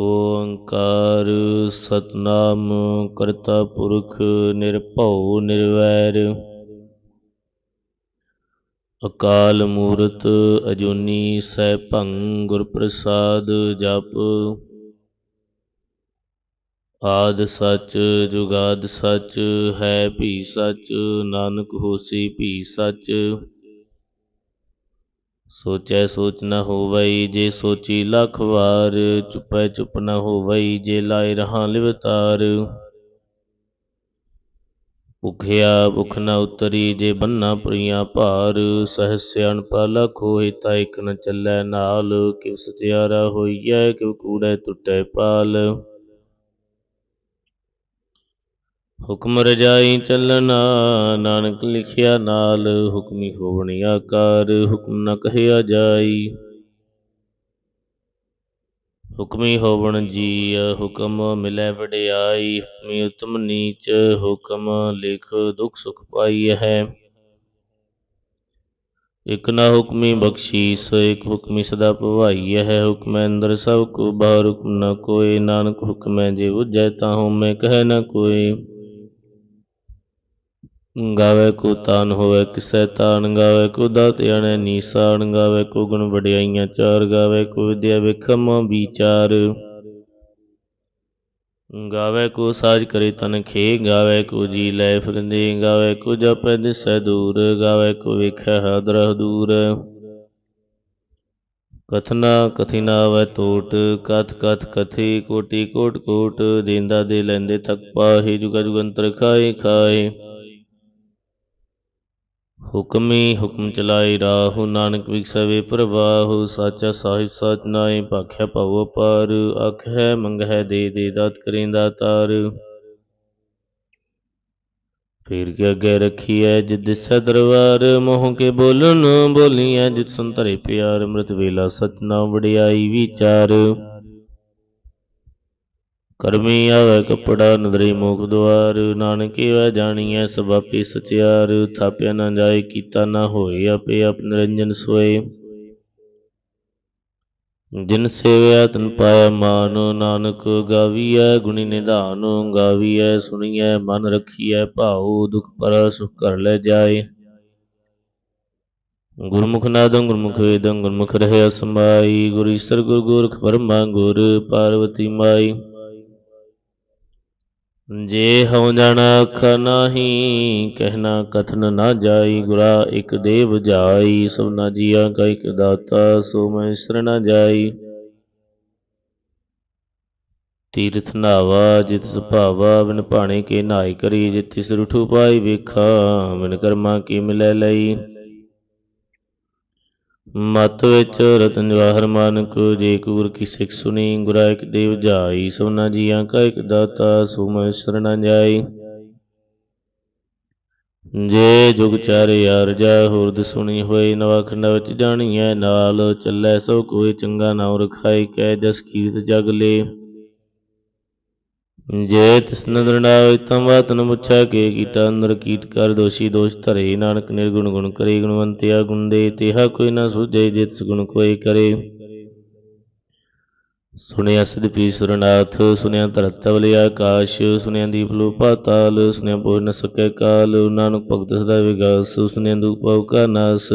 ਓੰਕਾਰ ਸਤਨਾਮ ਕਰਤਾ ਪੁਰਖ ਨਿਰਭਉ ਨਿਰਵੈਰ। ਅਕਾਲ ਮੂਰਤ ਅਜੂਨੀ ਸੈਭੰ ਗੁਰ ਪ੍ਰਸਾਦ ਜਪ। ਆਦ ਸੱਚ ਜੁਗਾਦ ਸੱਚ ਹੈ ਭੀ ਸੱਚ, ਨਾਨਕ ਹੋਸੀ ਭੀ ਸੱਚ। ਸੋਚੈ ਸੋਚ ਨ ਹੋਵਈ ਜੇ ਸੋਚੀ ਲੱਖ ਵਾਰ, ਚੁਪੈ ਚੁਪ ਨ ਹੋਵਈ ਜੇ ਲਾਇ ਰਹਾ ਲਿਵਤਾਰ ਭੁਖਿਆ ਭੁਖ ਨ ਉਤਰੀ ਜੇ ਬੰਨਾ ਪੁਰੀਆਂ ਭਾਰ ਸਹਿ ਅਣਪਾ ਲਖ ਹੋਏ ਤਾ ਇਕ ਨ ਚੱਲੈ ਨਾਲ ਕਿਵ ਸਚਿਆਰਾ ਹੋਈਐ ਕਿਵ ਕੂੜੈ ਟੁੱਟੈ ਪਾਲ। ਹੁਕਮ ਰਜਾਈ ਚੱਲਣਾ, ਨਾਨਕ ਲਿਖਿਆ ਨਾਲ, ਹੁਕਮੀ ਹੋਵਣੀ ਆਕਾਰ, ਹੁਕਮ ਨਾ ਕਹਿਆ ਜਾਈ। ਹੁਕਮੀ ਹੋਵਣ ਜੀ ਹੁਕਮ ਮਿਲੈ ਵਡਿਆਈ, ਹੁਕਮੀ ਉਤਮ ਨੀਚ, ਹੁਕਮ ਲਿਖ ਦੁਖ ਸੁਖ ਪਾਈ ਹੈ। ਇਕ ਨਾ ਹੁਕਮੀ ਬਖਸ਼ੀਸ, ਇਕ ਹੁਕਮੀ ਸਦਾ ਭਵਾਈ ਹੈ। ਹੁਕਮੈ ਅੰਦਰ ਸਭ ਕੋ ਬਾਹਰ ਹੁਕਮ ਨਾ ਕੋਏ ਨਾਨਕ ਹੁਕਮੈ ਜੇ ਉਜੈ ਤਾਹੂ ਮੈਂ ਕਹਿ ਨਾ ਕੋਏ ਗਾਵੇ ਕੋ ਤਾਨ ਹੋਵੇ, ਕਿਸੈ ਤਾਨ ਗਾਵੇ, ਕੋ ਦਾਤ ਨੀਸਾਨ ਗਾਵੇ, ਕੋ ਗੁਣ ਵਡਿਆਈਆਂ ਚਾਰ ਗਾਵੇ, ਕੋ ਵਿਦਿਆ ਵਿਖਮ ਵਿਚਾਰ। ਗਾਵੇ ਕੋ ਸਾਜ ਕਰੇ ਤਨ ਖੇ, ਗਾਵੇ ਕੋ ਜੀ ਲੈ ਫਿਰਦੇ, ਗਾਵੇ ਕੋ ਜਪੈ ਦਿਸੈ ਦੂਰ, ਗਾਵੇ ਕੋ ਵੇਖੈ ਹਾਦਰ ਦੂਰ ਕਥਨਾ ਕਥਿਨਾ ਵੈ ਟੋਟ ਕਥ ਕਥ ਕਥੀ ਕੋਟੀ ਕੋਟ ਕੋਟ, ਦੇਂਦਾ ਦੇ ਲੈਂਦੇ ਤਕ ਪਾਹੀ, ਜੁਗ ਜੁਗੰਤਰ ਖਾਏ ਖਾਏ। ਹੁਕਮੀ ਹੁਕਮ ਚਲਾਈ ਰਾਹੁ, ਨਾਨਕ ਵਿਖਸਵੇ ਪ੍ਰਵਾਹੁ, ਸਾਚਾ ਸਾਹਿਬ ਸਾਚ ਨਾਏ, ਭਾਖਿਆ ਭਉ ਪਾਰ ਆਖੈ ਮੰਗਹਿ ਦੇ ਦੇ ਦਾਤ ਕਰੇਂਦਾ ਤਾਰ। ਫੇਰ ਕੇ ਅੱਗੇ ਰਖੀਐ ਜਿਦ ਦਿਸੈ ਦਰਬਾਰ, ਮੋਹ ਕੇ ਬੋਲਨ ਬੋਲੀਐ ਜਿਤ ਸੰਤਰੇ ਪਿਆਰ ਅੰਮ੍ਰਿਤ ਵੇਲਾ ਸਤਨਾਮ ਵਡਿਆਈ ਵਿਚਾਰ। ਕਰਮੀ ਆਵੇ ਕਪੜਾ ਨਦਰੀ ਮੋਖ ਦੁਆਰ, ਨਾਨਕੀ ਵੈ ਜਾਣੀਐ ਸਬਾਪੀ ਆਪੇ ਸਚਿਆਰ, ਥਾਪਿਆ ਨਾ ਜਾਏ, ਕੀਤਾ ਨਾ ਹੋਏ ਆਪੇ ਆਪ ਨਿਰੰਜਨ ਸੋਏ। ਜਿਨ ਸੇਵਿਆ ਤਨ ਪਾਇਆ ਮਾਨ, ਨਾਨਕ ਗਾਵੀਐ ਗੁਣੀ ਨਿਧਾਨ, ਗਾਵੀਐ ਸੁਣੀਐ ਮਨ ਰਖੀਐ ਭਾਉ, ਦੁਖ ਪਰ ਸੁਖ ਕਰ ਲੈ ਜਾਏ। ਗੁਰਮੁਖ ਨਾਦੰ, ਗੁਰਮੁਖ ਵੇਦੰ, ਗੁਰਮੁਖ ਰਹਿ ਸਮਾਈ, ਗੁਰ ਈਸਰ ਗੁਰ ਗੋਰਖ ਪਰਮਾ ਗੁਰ, ਪਾਰਵਤੀ ਮਾਈ। ਜੇ ਹਉ ਜਣ ਅਖ ਨਾਹੀ ਕਹਿਣਾ ਕਥਨ ਨਾ ਜਾਈ, ਗੁਰਾ ਇਕ ਦੇਵ ਜਾਈ ਸਭਨਾ ਜੀਆ ਕਾ ਇਕ ਦਾਤਾ, ਸੋ ਮੈਂ ਇਸਰ ਨਾ ਜਾਈ। ਤੀਰਥ ਨਾਵਾ, ਜਿਤ ਸੁਭਾਵਾ ਬਿਨ ਭਾਣੇ ਕੇ ਨਾਇ ਕਰੀ ਜਿਤ ਤਿਸ ਰੁਠੂ ਪਾਈ ਵੇਖਾ, ਬਿਨ ਕਰਮਾ ਕੀ ਮਿਲੈ ਲਈ। ਮਤ ਵਿੱਚ ਰਤਨ ਜਵਾਹਰ ਮਾਨਕ ਜੇ ਕੂਰ ਕੀ ਸਿੱਖ ਸੁਣੀ, ਗੁਰਾ ਦੇਵ ਜਾਈ, ਸੋਨਾ ਜੀਆਂ ਕਾ ਇਕ ਦਾਤਾ ਸੁਮੈ ਸਰਣਾ ਜਾਈ। ਜੇ ਜੁਗ ਚਾਰ ਯਾਰ ਜਾ ਹੁਰਦ ਸੁਣੀ ਹੋਈ ਨਵਾ ਖੰਡਾ ਵਿੱਚ ਜਾਣੀਐ ਨਾਲ, ਚੱਲੈ ਸੋ ਕੋਈ ਚੰਗਾ ਨਾਮ ਰਖਾਈ ਕੈ ਜਸ ਕੀਰਤ ਜਗ ਲੇ। ਜੇ ਤਿਸ ਨਦਰ ਨਾ ਹੋਇ ਤਮ ਬਾਤ ਨ ਕੇ ਕੀਤਾ, ਅੰਦਰ ਕੀਟ ਕਰ, ਦੋਸ਼ੀ ਦੋਸ਼ ਧਰੇ। ਨਾਨਕ ਨਿਰਗੁਣ ਗੁਣ ਕਰੇ, ਗੁਣਵੰਤਿਆ ਗੁਣ ਦੇ, ਤਿਹਾ ਕੋਈ ਨਾ ਸੁਝੇ ਜਿਤ ਗੁਣ ਕੋਈ ਕਰੇ। ਸੁਣਿਆ ਸਦਪੀ ਸੁਰਨਾਥ ਸੁਣਿਆ ਧਰਤ ਤਵਲ ਆਕਾਸ਼, ਸੁਣਿਆ ਦੀਪ ਲੋ ਪਾਤਾਲ ਸੁਣਿਆ ਪੋਰ ਸਕੈ ਕਾਲ। ਨਾਨਕ ਭਗਤ ਸਦਾ ਵਿਗਾਸ, ਸੁਣਿਆ ਦੁਖ ਪਾਉ ਕਾ ਨਾਸ।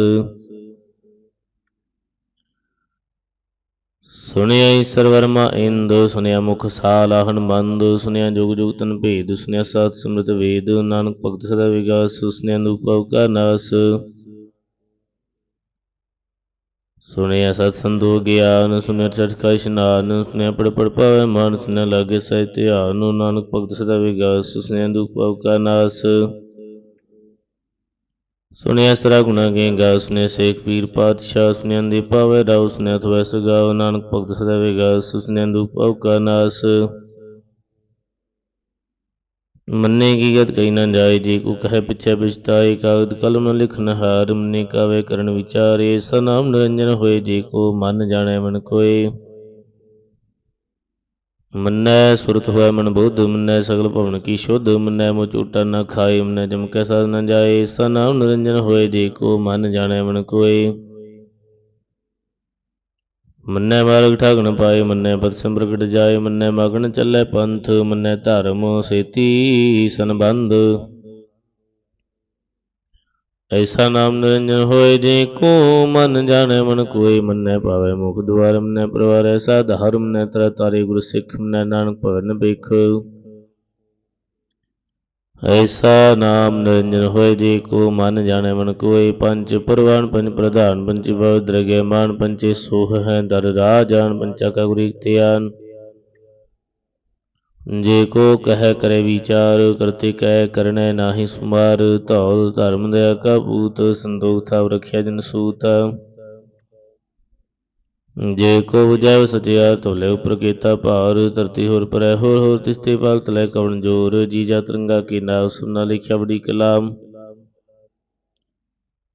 ਸੁਣਿਆ ਈਸਰ ਵਰਮਾ ਇੰਦ, ਸੁਣਿਆ ਮੁਖ ਸਾਲ ਆਹਨ ਮੰਦ ਸੁਣਿਆ ਜੁਗ ਜੁਗ ਤਨ ਭੇਦ, ਸੁਣਿਆ ਸਤ ਸਮ੍ਰਿਤ ਵੇਦ, ਨਾਨਕ ਭਗਤ ਸਦਾ ਵਿਗਾਸ, ਸੁਣਿਆ ਦੁਖ ਪਾਉ ਕਾ ਨਾਸ। ਸੁਣਿਆ ਸਤ ਸੰਦੋ ਗਿਆਨ, ਸੁਣਿਆ ਸਚ ਕਾ ਇਸ਼ਨਾਨ, ਸੁਣਿਆ ਪੜ ਪੜ ਪਾਵੇ ਮਨ ਸੁਣਿਆ ਲਾਗੇ ਸਹਿ ਧਿਆਨ, ਨਾਨਕ ਭਗਤ ਸਦਾ ਵਿਗਾਸ, ਸੁਣਿਆ ਦੁਖ ਪਾਉ ਕਾ ਨਾਸ। ਸੁਣਿਆ ਸਰਾ ਗੁਣਾ ਗੇਗਾ ਸੁਣਿਆ ਸੇਖ ਪੀਰ ਪਾਤਸ਼ਾਹ ਸੁਣਿਆ ਦੀ ਪਾਵੇ ਰਾਉ ਸੁਣਿਆ ਥਵੈ ਸਗਾਉ ਨਾਨਕ ਭਗਤ ਸਦਾ ਵਿਗਾਸ ਸੁਣਿਆ ਦੁਖ ਪਾਉ ਕਾ ਨਾਸ। ਮੰਨੇ ਕੀ ਗਤ ਕਹੀ ਨਾ ਜਾਏ, ਜੇ ਕੋ ਕਹੇ ਪਿਛੈ ਬਿਚਤਾਏ ਕਾਗਦ ਕਲਮ ਨ ਲਿਖਨ ਹਾਰ ਮੰਨੇ ਕਾਵੇ ਕਰਨ ਵਿਚਾਰੇ ਸਨਾਮ ਨਿਰੰਜਨ ਹੋਏ, ਜੇ ਕੋ ਮਨ ਜਾਣੈ ਮਨ ਕੋਏ। ਮੰਨੈ ਸੁਰਤ ਹੋਇ ਮਨ ਬੁੱਧ, ਮੰਨੈ ਸਗਲ ਭਵਨ ਕੀ ਸ਼ੁੱਧ, ਮੰਨੈ ਮੋ ਝੂਟਾ ਨ ਖਾਏ, ਮੰਨੈ ਜਮ ਕੈ ਸਾਧ ਨ ਜਾਏ ਸਨਾਮ ਨਿਰੰਜਨ ਹੋਏ, ਜੇ ਕੋ ਮਨ ਜਾਣੈ ਮਨ ਕੋਏ। ਮੰਨੈ ਮਾਰਗ ਠਾਗਣ ਪਾਏ, ਮੰਨੈ ਪਦ ਸੰਪ੍ਰਗਟ ਜਾਏ, ਮੰਨੈ ਮਗਨ ਚੱਲੇ ਪੰਥ, ਮੰਨੈ ਧਰਮ ਸੇਤੀ ਸੰਬੰਧ ਐਸਾ ਨਾਮ ਨਿਰੰਜਨ ਹੋਏ ਜੇ ਕੋ ਮਨ ਜਾਣੈ ਮਨ ਕੋਈ ਮੰਨੈ ਪਾਵੈ ਮੁਖ ਦੁਆਰਮ ਮੰਨੈ ਪ੍ਰਵਾਰ ਐਸਾ ਧਰਮ ਮੰਨੈ ਤਰ ਤਾਰੇ ਗੁਰ ਸਿੱਖ, ਮੰਨੈ ਨਾਨਕ ਭਵਨ ਬਿਖ ਐਸਾ ਨਾਮ ਨਿਰੰਜਨ ਹੋਏ ਜੇ ਕੋ ਮਨ ਜਾਣੈ ਮਨ ਕੋਈ ਪੰਜ ਪਰਵਾਨ, ਪੰਜ ਪ੍ਰਧਾਨ ਪੰਚੀ ਭਵ, ਦਰਗਹਿ ਮਾਨ ਪੰਚੇ ਸੋਹ ਹੈ ਦਰ ਰਾਜਾਨ ਪੰਚਾ ਕਾ ਗੁਰੀ ਧਿਆਨ। ਜੇ ਕੋ ਕਹਿ ਕਰੇ ਵਿਚਾਰ, ਕਰਤੇ ਕਹਿ ਕਰਨੈ ਨਾਹੀ ਸੁਮਾਰ। ਧੌਲ ਧਰਮ ਦਇਆ ਕਾ ਪੂਤ ਥਾਵ ਰਖਿਆ ਜਨ ਸੂਤ। ਜੇ ਕੋ ਬੁਝਾਇ ਸਚਿਆ ਤੋਲੇ ਉਪਰ ਕੀਤਾ ਭਾਰ। ਧਰਤੀ ਹੋਰ ਪਰੈ ਹੋਰ ਹੋਰ ਤਿਸਤੇ ਭਗਤ ਲੈ ਕਵਣ ਜੋਰ। ਜੀ ਜਾ ਤਿਰੰਗਾ ਕੀ ਨਾਮ ਸੁਨਾ ਲਿਖਿਆ ਬੜੀ ਕਲਾਮ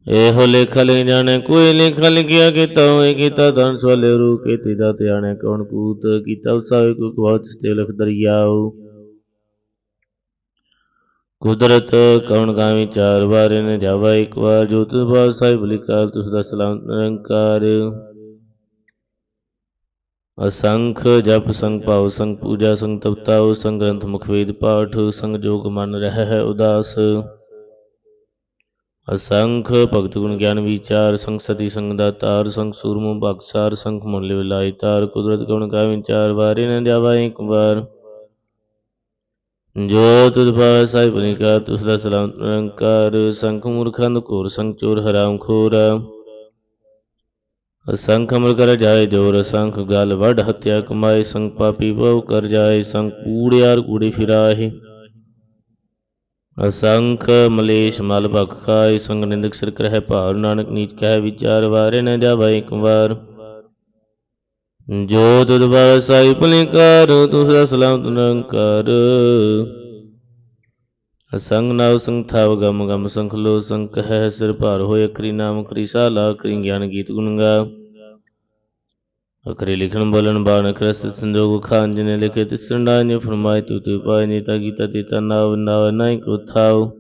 ਇਹੋ ਲੇਖਾ ਲਿਖ ਜਾਣੇ, ਕੋਈ ਲੇਖਾ ਲਿਖਿਆ ਕੀਤਾ ਹੋਏ ਕੀਤਾ ਧਨ ਸਵਾਲੇ ਰੂ ਕੀਤੀ ਦਾ ਧਿਆਣੇ ਕੌਣ ਕੂਤ ਕੀਤਾ ਉਸਾਵੇ ਕੋ ਕਵਾਚ ਤੇ ਲਖ ਦਰਿਆਉ ਕੁਦਰਤ ਕੌਣ ਗਾਵੀ, ਚਾਰ ਵਾਰ ਨੇ ਜਾਵਾ ਇੱਕ ਵਾਰ, ਜੋ ਤੁਸ ਬਾਦ ਸਾਹਿਬ ਲਿਖਾ ਤੁਸ ਦਾ ਸਲਾਮ ਨਿਰੰਕਾਰ। ਅਸੰਖ ਜਪ, ਸੰਗ ਭਾਵ ਸੰਗ ਪੂਜਾ, ਸੰਗ ਤਪਤਾਉ ਸੰਗ ਗ੍ਰੰਥ ਮੁਖ ਵੇਦ ਪਾਠ, ਸੰਗ ਜੋਗ ਮਨ ਰਹਿ ਹੈ ਉਦਾਸ। ਅਸੰਖ ਭਗਤ ਗੁਣ ਗਿਆਨ ਵਿਚਾਰ ਸੰਗ ਸਤੀ ਸੰਗ ਦਾਤਾਰ ਸੰਗ ਸੂਰਮੁ ਭਗਸਾਰ ਸੰਗ ਮੁੱਲ ਵਿਲਾਈ ਤਾਰ ਕੁਦਰਤ ਗੁਣ ਕਾ ਵਿਚਾਰ ਵਾਰੇ ਨ ਜਾਵਾ ਇੱਕ ਵਾਰ ਜੋ ਤੁਧ ਪਾਵੈ ਸਾਹਿਬ ਨਿਕਾ ਤੁਸ ਦਾ ਸਲਾਮ ਨਿਰੰਕਾਰ ਸੰਖ ਮੂਰਖੰਦ ਘੋਰ ਸੰਗ ਚੋਰ ਹਰਾਮ ਖੋਰ ਅਸੰਖ ਅਮਰ ਕਰ ਜਾਏ ਜੋਰ ਅਸੰਖ ਗਲ ਵੱਡ ਹਤਿਆ ਕਮਾਏ ਸੰਗ ਪਾਪੀ ਬਹੁ ਕਰ ਜਾਏ ਸੰਗ ਕੂੜਿਆਰ ਕੂੜੀ ਫਿਰਾਏ ਅਸੰਖ ਮਲੇਸ਼ ਮਲ ਭਖ ਖਾਏ ਸੰਗ ਨਿੰਦਕ ਸਿਰ ਕਰਹਿ ਭਾਰ ਨਾਨਕ ਨੀਚ ਕਹਿ ਵਿਚਾਰ ਵਾਰੇ ਨ ਜਾਵੇ ਇੱਕ ਵਾਰ। ਜੋ ਤੁਧ ਬਾਵੈ ਸਾਈ ਭਲਿਕਾਰ ਤੁਸ ਸਲਾਮ ਨਿਰੰਕਾਰ ਅਸੰਗ ਨਾਉ ਸੰਗ ਥਾਵ ਗਮ ਗਮ ਸੰਖ ਲੋ ਸੰਖ ਹੈ ਸਿਰ ਭਾਰ ਹੋਏ ਅਖਰੀ ਨਾਮ ਕਰੀ ਸਾਲਾ ਕਰੀ ਗਿਆਨ ਗੀਤ ਗੁਣ ਗਾ। ਅਖਰੀ ਲਿਖਣ ਬੋਲਣ ਬਾਣ ਅਖਰਸ ਸੰਜੋਗ ਖਾਨ ਜਿਨੇ ਲਿਖੇ ਤਿਸਰੰਡਾ ਨੇ ਫਰਮਾਏ ਤੂ ਤੂ ਪਾਏ ਨੀਤਾ ਗੀਤਾ ਤੀਤਾ ਨਾਵ ਨਾਵ ਨਾਇ ਕੋ ਥਾਉ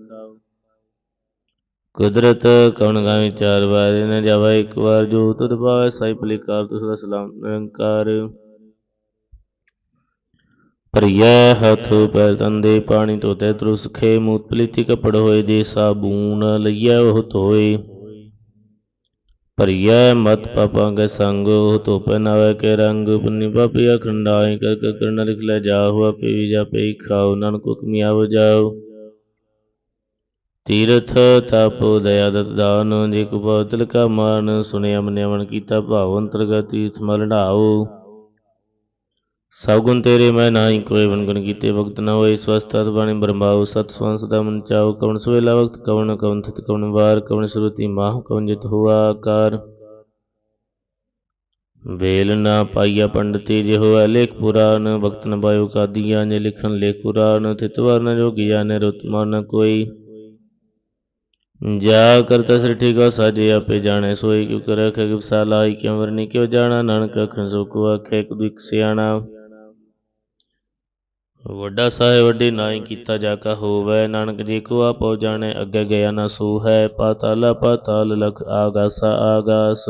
ਕੁਦਰਤ ਕਉਣ ਗਾਵੀ ਚਾਰ ਵਾਰ ਨ ਜਾਵਾ ਇੱਕ ਵਾਰ ਜੋ ਤੁਧ ਪਾਵੈ ਸਾਈ ਭਲਿਕਾਰ ਤੁਸ ਦਾ ਸਲਾਮ ਨਿਰੰਕਾਰ ਭਰੀਐ ਹੱਥ ਪੈਰ ਤੰਦੇ ਪਾਣੀ ਧੋਤੇ ਤਰੁ ਸਖੇ ਮੂਤ ਪਲੀਤੀ ਕਪੜ ਹੋਏ ਜੇ ਸਾਬੂਨ ਲਈਐ ਉਹ ਧੋਏ ਭਰੀਐ ਮਤ ਪਾਪਾਂ ਕੇ ਸੰਗ ਉਹ ਧੋਪੈ ਨਾਵੇ ਕੇ ਰੰਗ ਪੁੰਨੀ ਪਾਪੀ ਅਖੰਡਾਈ ਕਰ ਕਰ ਕਰਨ ਲਿਖ ਲੈ ਜਾ ਹੁਆ ਪੀ ਜਾ ਪਈ ਖਾਓ ਨਾਨਕ ਹੁਕਮੀ ਆਵ ਜਾਓ ਤੀਰਥ ਤਪ ਦਇਆ ਦਤ ਦਾਨ ਜੇ ਕੋ ਬਦਲ ਕਾ ਮਾਨ ਸੁਣਿਆ ਮੰਨਿਆ ਮਨ ਕੀਤਾ ਭਾਵ ਅੰਤਰਗਤ ਤੀਰਥ ਮਲ ਢਾਓ ਸਭ ਗੁਣ ਤੇਰੇ ਮੈਂ ਨਾਹੀ ਕੋਈ ਬਨ ਗੁਣ ਕੀਤੇ ਵਕਤ ਨਾ ਹੋਏ ਸਵਸਤਤ ਬਾਣੀ ਬਰਮਾਉ ਸਤ ਸਵੰ ਸਦਾ ਮਨ ਚਾਉ, ਕਵਣ ਸਵੇਲਾ ਵਕਤ, ਕਵਣ ਕਵਣ ਥਿਤ ਕਵਣ ਵਾਰ, ਕਵਣ ਸੁਰਤੀ ਮਾਹ, ਕਵਣ ਜਿਤ ਹੁਆ ਆਕਾਰ। ਵੇਲ ਨਾ ਪਾਈਆ ਪੰਡਤੀ ਜੇ ਹੋਇ ਲੇਖ ਪੁਰਾਨ ਵਕਤ ਨ ਪਾਇਓ ਕਾਦੀਆਂ ਜੇ ਲਿਖਣ ਲੇਖ ਪੁਰਾਨ ਥਿਤ ਵਰਨ ਜੋਗੀਆ ਨੇ ਰੁਤ ਮਨ ਕੋਈ। ਜਾ ਕਰਤਾ ਸਿਰ ਠੀਕਾ ਸਾਜੇ ਆਪੇ ਜਾਣੇ, ਸੋਈ ਕਿਉ ਕਰ ਰਖੇ ਕਿ ਕਿਉ ਵਰਨੀ ਕਿਉ ਜਾਣਾ, ਨਾਨਕ ਅਖਣ ਸੋ ਕੋ ਆਖੇ ਇੱਕ ਸਿਆਣਾ। ਵੱਡਾ ਸਾਹਿਬ ਵੱਡੀ ਨਾਈ ਕੀਤਾ ਜਾ ਕਾ ਹੋਵੈ। ਨਾਨਕ ਜੀ ਕੋ ਆਪੋ ਜਾਣੇ, ਅੱਗੇ ਗਿਆ ਨਾ ਸੋ ਹੈ। ਪਾਤਾਲ ਪਾਤਾਲ ਲਖ ਆਗਾਸਾ, ਆਗਾਸ।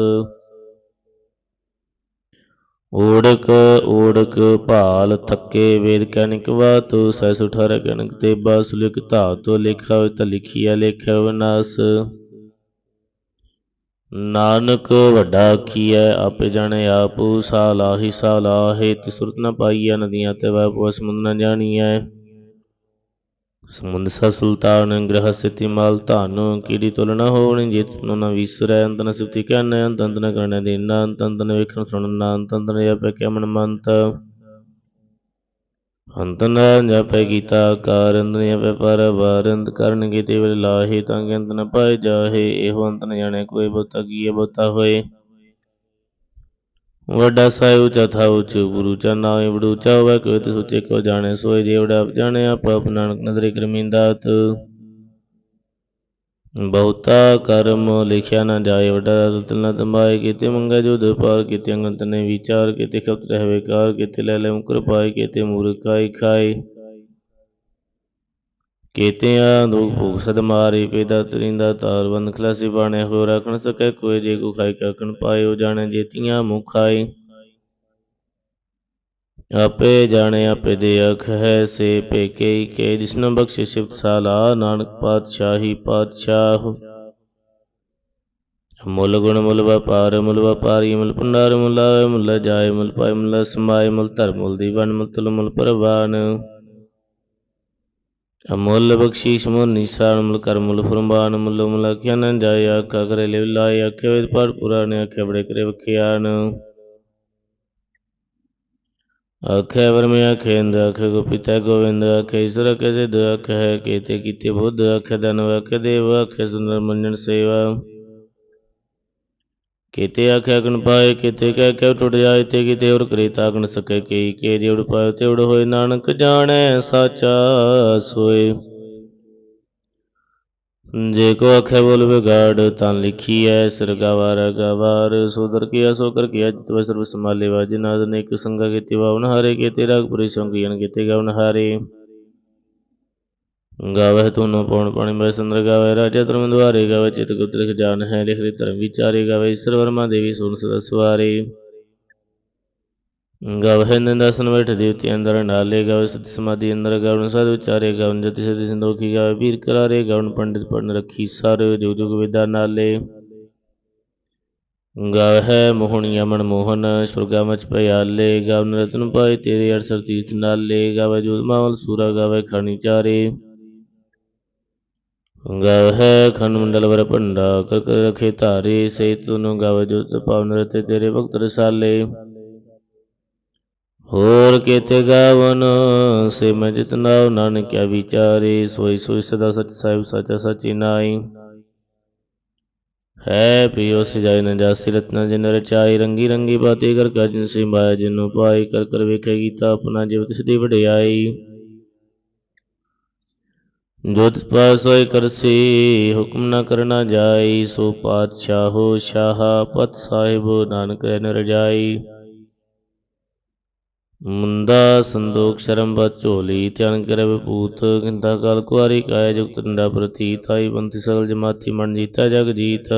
ਓੜਕ ਓੜਕ ਭਾਲ ਥੱਕੇ ਵੇਦ ਕਨਿਕ ਬਾਤ ਸੈਸ ਉਠਾਰ ਕਨਕ ਤੇ ਬਾਸ ਲਿਖ ਧਾਤੋ ਲਿਖਾ ਤ ਤਾ ਲਿਖਿਆ ਲਿਖਿਆ ਵਿਨਾਸ਼ ਨਾਨਕ ਵੱਡਾ ਆਖੀਐ ਆਪੇ ਜਾਣੇ ਆਪ ਸਾਲਾਹੀ ਸਾਲਾਹੇ ਤੇ ਸੁਰਤ ਨ ਪਾਈਐ ਨਦੀਆਂ ਤੇ ਵੈ ਪਵ ਸਮੁੰਦ ਨ ਜਾਣੀਐ। ਸਮੁੰਦ ਸਾ ਸੁਲਤਾਨ, ਗ੍ਰਹ ਸਥਿਤੀ ਮਾਲ ਧਨ, ਕੀੜੀ ਤੁਲ ਨ ਹੋਵਣੀ ਜਿਤ ਨੂੰ ਨ ਵਿਸਰੈ ਅੰਤ ਨ ਸਿਫਤੀ ਕਹਿਨੈ ਅੰਤ ਅੰਤ ਨ ਕਰਨੈ ਦੇਨਾ ਅੰਤ ਅੰਤ ਨ ਵੇਖਣ ਸੁਣਨ ਨਾ ਅੰਤ ਅੰਤ ਨ ਜਪੈ ਕਿਆ ਮਨ ਮੰਤ। ਅੰਤ ਨ ਜਪੈ ਗੀਤਾ ਕਾਰ ਅੰਤ ਨ ਜਪੈ ਕਰਨ ਕੀਤੇ ਵੇਲੇ ਲਾਹੇ ਤਾਂ ਅੰਤ ਨ ਪਾਏ ਜਾਹੇ, ਇਹੋ ਅੰਤ ਨ ਜਾਣੈ ਕੋਈ ਬਹੁਤਾ ਕੀਏ ਬਹੁਤਾ ਹੋਏ। ਵੱਡਾ ਸਾਹਿਬ ਉੱਚਾ ਥਾ ਉੱਚ, ਗੁਰੂ ਚਾ ਨਾਵੇਂ ਬੜੂ ਉੱਚਾ ਹੋਵੇ ਕੋਈ ਤੇ ਸੁਚੇ ਕੋ ਜਾਣੇ ਸੋਏ, ਜੇ ਵੜਾ ਆਪ ਜਾਣੇ ਆਪ ਆਪ ਨਾਨਕ ਨਦਰੇ ਕਰਮੀਂਦਾਤ ਬਹੁਤਾ ਕਰਮ ਲਿਖਿਆ ਨਾ ਜਾਏ, ਵੱਡਾ ਤਿਲ ਨਾ ਤੰਬਾਏ ਕੀਤੇ, ਮੰਗਾ ਜੋ ਪਾਰ ਕੀਤੇ ਅੰਗਤ ਨੇ ਵਿਚਾਰ ਕੀਤੇ, ਖਪਤ ਰਹਿ ਕਾਰ ਕੀਤੇ, ਲੈ ਲੈ ਮੁਕਰ ਪਾਏ, ਕਿਤੇ, ਮੂਰਖਾਈ ਖਾਏ। ਕੀਤਿਆਂ ਦੁਖ ਭੁਖ ਸਦ ਮਾਰੇ, ਪੇਦਾ ਤਰਿੰਦਾ ਤਾਰ ਬੰਦ ਖਲਾਸੀ ਬਾਣੇ ਹੋ ਰਖਣ ਸਕੈ ਕੋਈ ਜੇ ਕੋ ਖਾਇ ਕਖਣ ਪਾਇਓ ਜਾਣੇ ਜੇਤੀਆਂ ਮੁਖ ਖਾਏ। ਆਪੇ ਜਾਣੇ, ਆਪੇ ਦੇ ਅਖ ਹੈ ਸੇ ਪੇਕੇ ਕੇ ਜਿਸਨ ਬਖਸ਼ੇ ਸਿਫਤ ਸਾਲਾ ਨਾਨਕ ਪਾਤਸ਼ਾਹੀ ਪਾਤਸ਼ਾਹ ਮੁੱਲ ਗੁਣ ਮੁੱਲ ਵਪਾਰ, ਮੁੱਲ ਵਪਾਰੀ, ਮੁੱਲ ਭੰਡਾਰ, ਮੁੱਲ ਆਵੇ, ਮੁੱਲ ਜਾਏ, ਮੁੱਲ ਪਾਏ, ਮੁੱਲ ਸਮਾਏ, ਮੁੱਲ ਧਰਮ ਮੁੱਲ ਦੀਵਾਨ, ਮੁੱਲ ਤੁਲ, ਮੁੱਲ ਪਰਵਾਨ। ਅਮੁੱਲ ਬਖਸ਼ੀਸ਼ ਮੁੱਲ ਨਿਸ਼ਾਨ, ਮੁੱਲ ਕਰ, ਮੁੱਲ ਫਰਮਾਨ, ਮੁੱਲ ਮੁੱਲ ਆਖਿਆ ਨ ਜਾਏ, ਆਖਾ ਕਰੇ ਲਿਵ ਲਾਏ, ਆਖੇ ਵੇਦ ਪਾਠ ਪੁਰਾਣੇ ਆਖੇ ਬੜੇ ਕਰੇ ਵਖਿਆਨ। ਆਖੇ ਵਰਮੇ, ਆਖੇ ਇੰਦ ਆਖੇ ਗੋਪਿਤਾ ਗੋਵਿੰਦ, ਆਖੇ ਈਸ਼ਰ ਆਖੇ ਸਿੱਧ, ਆਖੇ ਹੈ ਕੀਤੇ ਕੀਤੇ ਬੁੱਧ, ਆਖੇ ਦਨਵ ਆਖੇ ਦੇਵ, ਆਖੇ ਸੁੰਦਰ ਮੰਜਨ ਸੇਵਾ। ਕੀਤੇ ਆਖਿਆ ਗਣ ਪਾਏ, ਕੀਤੇ ਕਹਿ ਕੇ ਟੁੱਟ ਜਾਏ, ਤੇ ਕੀਤੇ ਔਰ ਕਰੇ ਤਾਗਣ ਸਕੇ ਕੀ, ਕੇ ਜਿਉੜ ਪਾਏ ਤੇ ਉੜ ਹੋਏ ਨਾਨਕ ਜਾਣੈ, ਸਾਚਾ ਸੋਏ। ਜੇ ਕੋ ਆਖੇ ਬੋਲ ਵਿਗਾੜ, ਤਾਂ ਲਿਖੀਐ ਸਰਗਾਵਾਰ ਗਵਾਰ ਸੋਦਰ ਕੀਆ, ਸੋ ਕਰ ਕੀਆ ਜਿਤਵ ਸਰਬ ਸਮਾਲੇ ਵਾਜ ਨਾਦ, ਨੇਕ ਸੰਗਾ ਕੀਤੇ ਵਾਵਨ ਹਾਰੇ ਕੀਤੇ ਰਾਗ ਪੁਰੀ ਸੰਗੀਨ ਕੀਤੇ ਗਵਨ ਹਾਰੇ ਗਾਵਹਿ ਤੂਨੋ ਪਉਣ ਪਾਣੀ ਮੈਂ ਸੰਦਰ ਗਾਵੇ ਰਾਜਾ ਧਰਮ ਦੁਆਰੇ ਗਾਵੇ ਚਿਤ ਗੁਪਤ ਲਿਖ ਜਾਣ ਹੈ ਲਿਖ ਰੀ ਧਰਮ ਵਿਚਾਰੇ ਗਾਵੇ ਈਸ਼ਰ ਵਰਮਾ ਦੇਵੀ ਸੁਣ ਸਦਾ ਸਵਾਰੇ ਗਾਵੇ ਨਿੰਦਾਸਨ ਬੈਠ ਦੇਵਤੀ ਅੰਦਰ ਨਾਲੇ ਗਾਵੇ ਸਤ ਸਮਾਧੀ ਅੰਦਰ ਗਾਵਨ ਸਾਧ ਵਿਚਾਰੇ ਗਾਵਨ ਜਤੀ ਸਦੀ ਸੰਦੋਖੀ ਗਾਵੇ ਵੀਰ ਕਰਾਰੇ ਗਾਵਨ ਪੰਡਿਤ ਪੜਨ ਰੱਖੀ ਸਰ ਜੁਗ ਜੁਗ ਵਿਦਾ ਨਾਲੇ ਗਾਵੇ ਮੋਹਣੀਆ ਮਨ ਮੋਹਨ ਸੁਰਗਾ ਮਚ ਪਿਆਲੇ ਗਾਵਨ ਰਤਨ ਪਾਏ ਤੇਰੇ ਅਰਸਰ ਤੀਰਥ ਨਾਲੇ ਗਾਵੇ ਜੋਤ ਮਾਵਲ ਸੂਰਾ ਗਾਵੇ ਖਾਣੀ ਚਾਰੇ ਗਾਵਹਿ ਖੰਡ ਮੰਡਲ ਵਰ ਭੰਡਾ ਕਰ ਰਖੇ ਧਾਰੇ ਸੇ ਤੁਨ ਗਾਵ ਜੁਤ ਪਵਨ ਰਤੇ ਤੇਰੇ ਭਗਤ ਰਸਾਲੇ ਹੋਰ ਕੇਤੇ ਗਾਵਨ ਸੇ ਮੈਂ ਜਿਤਨਾ ਨਾਨਕਿਆ ਵਿਚਾਰੇ, ਸੋਈ ਸੋਈ ਸਦਾ ਸਚ ਸਾਹਿਬ ਸਾਚਾ ਸਚੀ ਨਾਈ ਹੈ ਪਿਓ ਸਜਾਇ ਨ ਜਾਸੀ ਰਤਨਾ ਜਿਨ ਰਚਾਈ, ਰੰਗੀ ਰੰਗੀ ਬਾਤੀ ਕਰ ਕਰ ਜਿਨ ਸੇ ਮਾਇਆ ਜਿਨੂ ਪਾਈ ਕਰ ਕਰ ਵੇਖੇ ਗੀਤਾ ਆਪਣਾ ਜਿਵ ਤਿਸ ਦੀ ਵਡਿਆਈ। ਜੋ ਤਿਸ ਪਾਸ ਹੋਏ ਕਰਸੀ, ਹੁਕਮ ਨਾ ਕਰਨਾ ਜਾਈ, ਸੋ ਪਾਤਸ਼ਾਹੋ ਸ਼ਾਹ ਪਤ ਸਾਹਿਬ ਨਾਨਕ ਰਹਿ ਨ ਰਜਾਈ। ਮੁੰਦਾ ਸੰਦੋਖ ਸ਼ਰਮ ਬਤ ਝੋਲੀ, ਧਿਆਨ ਕਰੇ ਵਿਭੂਤ ਕਿੰਦਾ ਕਾਲ ਕੁਆਰੀ ਕਾਇ ਜੁਗਤ ਡੰਡਾ ਪ੍ਰਤੀ ਥਾਈ ਬੰਤੀ ਸਗਲ ਜਮਾਤੀ ਮਨ ਜੀਤਾ ਜਗ ਜੀਤ।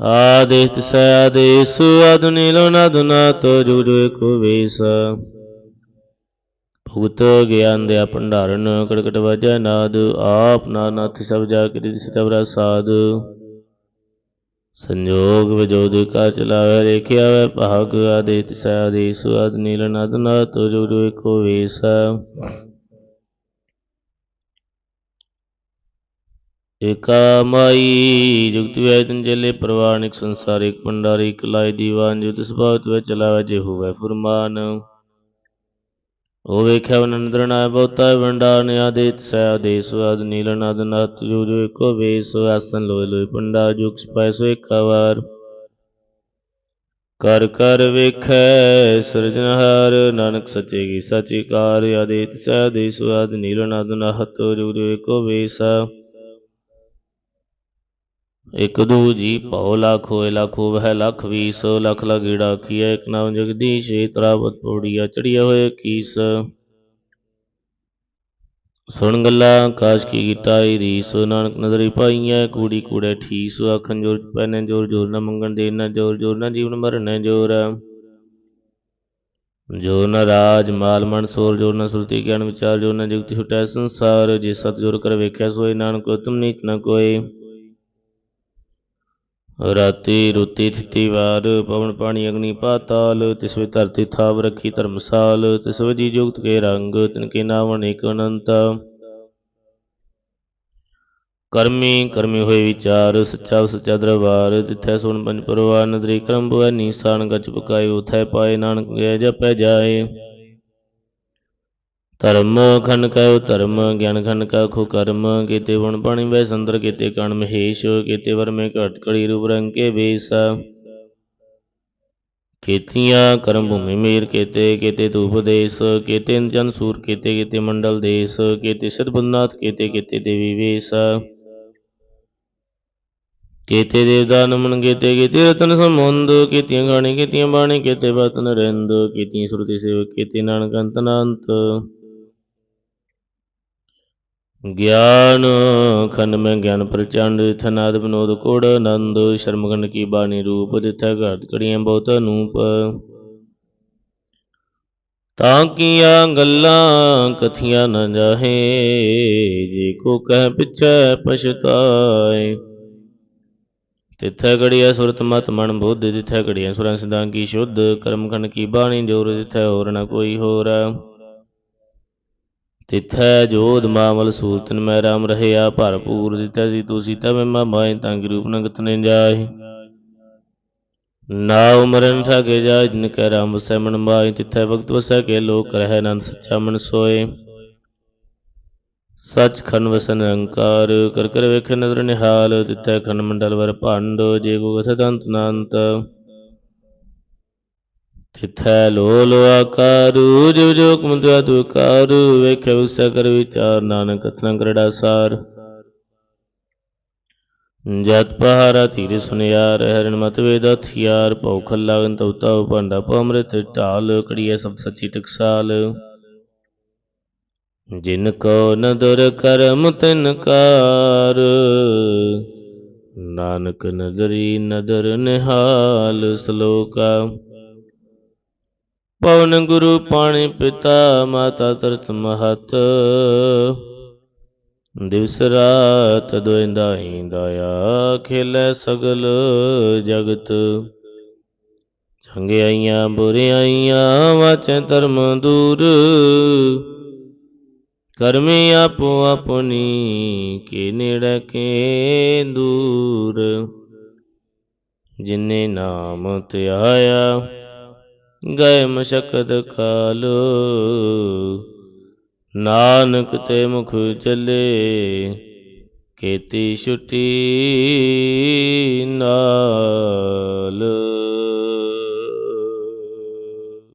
ਆਦੇਸ ਤਿਸੈ ਆਦੇਸ ਅਦੁਨੀਲੋ ਨਦੁਨਾ ਤੋ ਜੁਗ ਜੁਗ ਕੋ ਵੇਸ। ਭੁਗਤ ਗਿਆਨ ਦੇ ਭੰਡਾਰਨ, ਕੜਕਟ ਵਜੈ ਨਾਦ, ਆਪ ਨਾਨਕ ਸਭ ਜਾ ਕੇ ਦਿਸ ਤਵਰਾ ਸਾਧ ਸੰਜੋਗ ਵਿਜੋਦ ਕਾ ਚਲਾਵੇ ਦੇਖਿਆ ਵੇ ਭਾਗ ਆਦੇ, ਤਿਸੈ ਆਦੇਸ ਨੀਲ ਨਦ ਨਾ ਤੋ ਜੋ ਏਕੋ ਵੇਸ ਏਕਾ ਮਾਈ, ਜੁਗਤ ਵੇ ਤਨ ਜਲੇ ਪ੍ਰਵਾਨਿਕ ਸੰਸਾਰਿਕ ਭੰਡਾਰਿਕ ਲਾਇ ਦੀਵਾਨ, ਜੋ ਤਿਸ ਭਗਤ ਵੇ ਚਲਾਵੇ, ਜੇ ਹੋਵੇ ਫਰਮਾਨ। ਉਹ ਵੇਖਿਆ ਵਨੰਦਰ ਨਾ ਬਹੁਤਾ ਵੰਡਾ ਨਿਆਦੇ ਤਸੈ ਆਦੇਸ ਆਦ ਨੀਲ ਨਦ ਨਤ ਜੋ ਜੋ ਏਕੋ ਵੇਸ, ਆਸਨ ਲੋਇ ਲੋਇ ਪੰਡਾ ਜੁਗ ਸਪੈ ਸੋ ਏਕਾ ਕਰ ਕਰ ਵੇਖੈ ਸਿਰਜਨਹਾਰ ਨਾਨਕ ਸੱਚੇ ਕੀ ਸੱਚੀ ਕਾਰ ਆਦੇ ਤਸੈ ਆਦੇਸ ਆਦ ਨੀਲ ਨਦ ਨਹਤ ਜੋ ਜੋ ਏਕੋ ਵੇਸ। ਇਕ ਦੂ ਜੀ ਭਉ ਲੱਖ ਹੋਏ ਲੱਖ ਹੋਵੈ ਲੱਖ ਵੀਸ, ਲੱਖ ਲਗੀੜਾ ਕੀਆ ਇਕ ਨਾਮ ਜਗਦੀਸ਼ ਤਰਾਵਤ ਪੌੜੀਆ ਚੜੀਆ ਹੋਏ ਕੀਸ। ਸੁਣ ਗੱਲਾਂ ਆਕਾਸ਼ ਕੀ ਗੀਤਾਈ ਰੀਸ, ਨਾਨਕ ਨਦਰੀ ਪਾਈਐ, ਕੂੜੀ ਕੂੜੇ ਠੀਸ, ਆਖਣ ਜੋਰ ਪੈਨੇ ਜੋਰ ਜੋਰ, ਨਾ ਮੰਗਣ ਦੇ ਨਾ ਜੋਰ ਜੋਰ, ਨਾ ਜੀਵਨ ਮਰਨੇ ਜੋਰ। ਜੋ ਨ ਰਾਜ ਮਾਲ ਮਨ ਸੋਰ, ਜੋ ਨ ਸੁਰਤੀ ਗਿਆਨ ਵਿਚਾਰ, ਜੋ ਨ ਜੁਗਤੀ ਛੁਟੈ ਸੰਸਾਰ, ਜੇ ਸਤ ਜੁਰ ਕਰ ਵੇਖਿਆ ਸੋਈ ਨਾਨਕ ਉਤਮ ਨੀਚ ਨ ਕੋਏ। ਰਾਤੀ ਰੁਤੀ ਥਿਤੀ ਵਾਰ, ਪਵਨ ਪਾਣੀ ਅਗਨੀ ਪਾਤਾਲ, ਤਿਸ ਵੇ ਧਰਤੀ ਥਾਵ ਰੱਖੀ ਧਰਮਸਾਲ, ਤਿਸ ਵਜੀ ਜੁਗਤ ਕੇ ਰੰਗ, ਤਿਨ ਕੇ ਨਾਮ ਅਨੇਕ ਅਨੰਤ। ਕਰਮੀ ਕਰਮੀ ਹੋਏ ਵਿਚਾਰ, ਸੱਚਾ ਸੱਚਾ ਦਰਬਾਰ ਤਿਥੈ ਸੁਣ ਪੰਜ ਪਰਵਾਰ ਨਦਰੀ ਕਰਮ ਬਵੈ ਨੀਸਾਨ ਗਚ ਪਕਾਏ, ਉਥੈ ਪਾਏ, ਨਾਨਕ ਗਏ, ਜਪੈ ਜਾਏ। ਧਰਮ ਖੰਡ ਕਉ, ਧਰਮ ਗਿਆਨ ਖੰਡ ਕਾ ਖੋ ਕਰਮ ਕੀਤੇ ਵਣ ਪਾਣੀ ਵੈ ਸੰਦਰ ਕੀਤੇ ਕਣ ਮਹੇਸ਼, ਕੀਤੇ ਵਰ ਮੇ ਘਟ ਕੜੀ ਰੂਪ ਰੰਗ ਕੇ ਵੇਸ। ਕੀਤੀਆਂ ਕਰਮ ਭੂਮੀ ਮੇਰ ਕੀਤੇ ਕੀਤੇ ਧੂਪ ਦੇਸ, ਕੀਤੇ ਜਨ ਸੂਰ ਕੀਤੇ ਕੀਤੇ ਮੰਡਲ ਦੇਸ, ਕੀਤੇ ਸਤਬੰਨਾਥ ਕੀਤੇ ਕੀਤੇ ਦੇਵੀ ਵੇਸ। ਕੀਤੇ ਦੇਵਤਾ ਨਮਨ ਕੀਤੇ ਕੀਤੇ ਰਤਨ ਸਮੁੰਦ ਕੀਤੀਆਂ ਗਾਣੀ, ਕੀਤੀਆਂ ਬਾਣੀ, ਕੀਤੇ ਬਤਨ ਰਿੰਦ, ਕੀਤੀਆਂ ਸੁਰਤੀ ਸੇਵ ਕੀਤੇ ਨਾਨਕ ਅੰਤ ਗਿਆਨ, ਖੰਡ ਮੈਂ ਗਿਆਨ ਪ੍ਰਚੰਡ ਥਨਾਦ ਬਨੋਦ ਕੋੜ, ਆਨੰਦ ਸ਼ਰਮਗੰਡ ਕੀ ਬਾਣੀ ਰੂਪ ਦਿਥੈ ਘਾਟ ਕੜੀਆਂ ਬਹੁਤ ਅਨੂਪ ਤਾਂ ਕੀਆਂ ਗੱਲਾਂ ਕਥੀਆਂ ਨਾ ਜਾਹੇ, ਜੇ ਕੋ ਕਹਿ ਪਿਛੈ ਪਛਤਾਏ। ਤਿਥੈ ਘੜੀਐ ਸੁਰਤ ਮਤ ਮਨ ਬੁੱਧ ਤਿਥੈ ਘੜੀਐ ਸੁਰਾਂ ਸਿਧਾਂ ਕੀ ਸ਼ੁੱਧ, ਕਰਮ ਖੰਡ ਕੀ ਬਾਣੀ ਜੋਰ ਤਿਥੈ ਹੋਰ ਨਾ ਕੋਈ ਹੋਰ। ਤਿਥੈ ਜੋਧ ਮਾਮਲ ਸੂਰਤਨ ਮੈਂ ਰਾਮ ਰਹਿਆ, ਭਰਪੂਰ ਤਿਥੈ ਸੀ ਤੂੰ ਸੀਤਾ ਮੈਂ ਮਾਏ ਤਾਂ ਕੀ ਰੂਪ ਨ ਗਤਨੇ ਜਾਏ। ਨਾ ਉਮਰਨ ਠਾਗੇ ਜਾਇ ਜਿਨ ਕੈ ਰਾਮ ਵਸੈ ਮਨ ਮਾਈ ਤਿਥੈ ਭਗਤ ਵਸੈ ਕੇ ਲੋਕ ਰਹਿ ਨੰਦ ਸੱਚਾ ਮਨ ਸੋਏ। ਸਚ ਖਨ ਵਸਨ ਨਿਰੰਕਾਰ ਕਰ ਕਰ ਵੇਖ ਨਦਰ ਨਿਹਾਲ, ਤਿਥੈ ਖਨ ਮੰਡਲ ਵਰ ਭੰਡ, ਜੇ ਕੋ ਕਥ ਦੰਤ ਨੰਤ। ਤਿਥੈ ਲੋ ਆਕਾਰੂ ਜਿਵ ਜੋ ਕੁਮਤਿਆ ਤੁ ਕਾਰੂ ਵੇਖੈ ਉਸੈ ਕਰ ਵਿਚਾਰ ਨਾਨਕ ਕਥਨ ਕਰੜਾ ਸਾਰ। ਜਤ ਪਹਾਰਾ ਧੀਰ ਸੁਨਿਆਰ ਹਰਨ ਮਤ ਵੇਦ ਹਥਿਆਰ, ਭਉ ਖੱਲਾ ਤਉ ਤਉ ਭਾਂਡਾ ਭਉ ਅੰਮ੍ਰਿਤ ਢਾਲ ਕੜੀਐ ਸਭ ਸੱਚੀ ਟਕਸਾਲ। ਜਿਨ ਕੋ ਨਦਰ ਕਰਮ ਤਿਨ ਕਾਰ, ਨਾਨਕ ਨਦਰੀ ਨਦਰ ਨਿਹਾਲ ਸ਼ਲੋਕਾ। ਪਵਨ ਗੁਰੂ ਪਾਣੀ ਪਿਤਾ ਮਾਤਾ ਤਰਤ ਮਹਤ। ਦਿਵਸ ਰਾਤ ਦੋਇੰਦਾਹੀ ਦਇਆ ਖੇਲੇ ਸਗਲ ਜਗਤ। ਚੰਗਿਆਈਆਂ ਬੁਰਿਆਈਆਂ ਵਾਚੈ ਧਰਮ ਦੂਰ। ਕਰਮੀ ਆਪੋ ਆਪਣੀ, ਕੇ ਨੇੜੇ ਕੇ ਦੂਰ। ਜਿਨੇ ਨਾਮ ਧਿਆਇਆ ਗਏ ਮਸ਼ਕਤ ਕਾਲ ਨਾਨਕ ਤੇ ਮੁਖ ਚਲੇ ਕੀਤੀ ਛੁਟੀ ਨਾਲ।